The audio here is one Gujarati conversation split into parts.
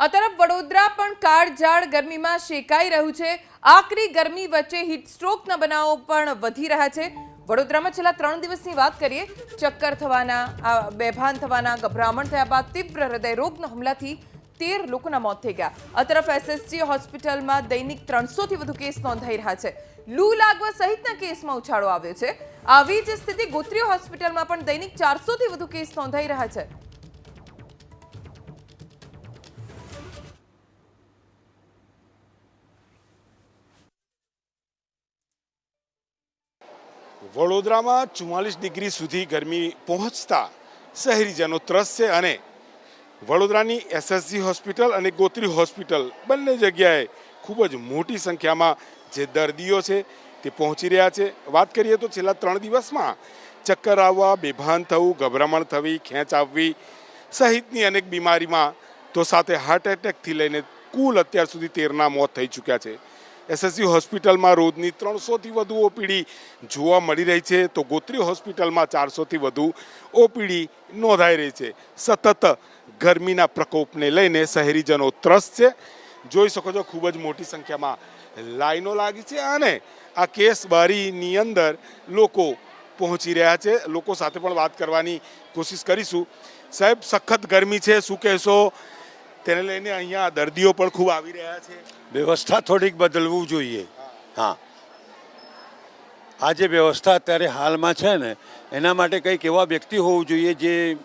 આ તરફ વડોદરા પણ કાળઝાળ ગરમીમાં શેકાઈ રહ્યું છે. આકરી ગરમી વચ્ચે હીટસ્ટ્રોકના બનાવો પણ વધી રહ્યા છે. વડોદરામાં છેલ્લા ત્રણ દિવસની વાત કરીએ, ચક્કર થવાના બેભાન થવાના, ગભરામણ થયા બાદ તીવ્ર હૃદયરોગના હુમલાથી તેર લોકોના મોત થઈ ગયા. આ તરફ એસએસજી હોસ્પિટલમાં દૈનિક ત્રણસોથી વધુ કેસ નોંધાઈ રહ્યા છે. લૂ લાગવા સહિતના કેસમાં ઉછાળો આવ્યો છે. આવી જ સ્થિતિ ગોત્રી હોસ્પિટલમાં પણ દૈનિક ચારસોથી વધુ કેસ નોંધાઈ રહ્યા છે. વડોદરામાં ચુમ્માલીસ ડિગ્રી સુધી ગરમી પહોંચતા શહેરીજનો ત્રસ્ત છે અને વડોદરાની એસએસજી હોસ્પિટલ અને ગોત્રી હોસ્પિટલ બંને જગ્યાએ ખૂબ જ મોટી સંખ્યામાં જે દર્દીઓ છે તે પહોંચી રહ્યા છે. વાત કરીએ તો છેલ્લા ત્રણ દિવસમાં ચક્કર આવવા, બેભાન થવું, ગભરામણ થવી, ખેંચ આવવી સહિતની અનેક બીમારીમાં તો સાથે હાર્ટ એટેકથી લઈને કુલ અત્યાર સુધી તેરના મોત થઈ ચૂક્યા છે. એસએસસી હોસ્પિટલમાં રોજની ત્રણસોથી વધુ ઓપીડી જોવા મળી રહી છે. તો ગોત્રી હોસ્પિટલમાં ચારસોથી વધુ ઓપીડી નોંધાઈ રહી છે. સતત ગરમીના પ્રકોપને લઈને શહેરીજનો ત્રસ્ત છે. જોઈ શકો છો, ખૂબ જ મોટી સંખ્યામાં લાઈનો લાગી છે અને આ કેસ બારીની અંદર લોકો પહોંચી રહ્યા છે. લોકો સાથે પણ વાત કરવાની કોશિશ કરીશું. સાહેબ, સખત ગરમી છે. શું કહેશો? તેને લઈને અહીંયા દર્દીઓ પણ ખૂબ આવી રહ્યા છે. વ્યવસ્થા થોડીક બદલવું જોઈએ. હા. આ જે વ્યવસ્થા અત્યારે હાલમાં છે ને એના માટે કંઈક એવા વ્યક્તિ હોવું જોઈએ જે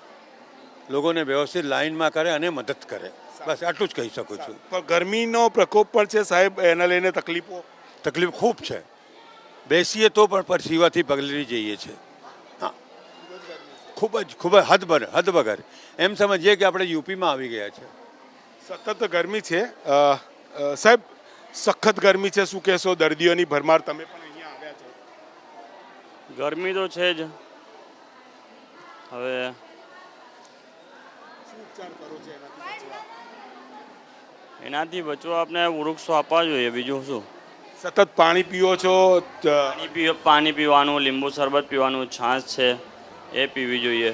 લોકોને વ્યવસ્થિત લાઈનમાં કરે અને મદદ કરે. બસ આટલું જ કહી શકું છું. પણ ગરમીનો પ્રકોપ પણ છે સાહેબ એના લઈને તકલીફો? તકલીફ ખૂબ છે. બેસીએ તો પણ પરસીવાથી પગલી જઈએ છે. હા. ખૂબ જ ખૂબ જ હદ હદ વગર એમ સમજીએ કે આપણે યુપીમાં આવી ગયા છે. સતત ગરમી છે. સાહેબ સખત ગરમી છે શું કહેશો? દર્દીઓની ભરમાર તમે પણ અહીંયા આવ્યા છો. ગરમી તો છે જ. હવે એનાથી બચવા? આપણે વૃક્ષો આપવા જોઈએ બીજું શું? સતત પાણી પીવો છો પાણી પીવાનું લીંબુ શરબત પીવાનું છાશ છે એ પીવી જોઈએ.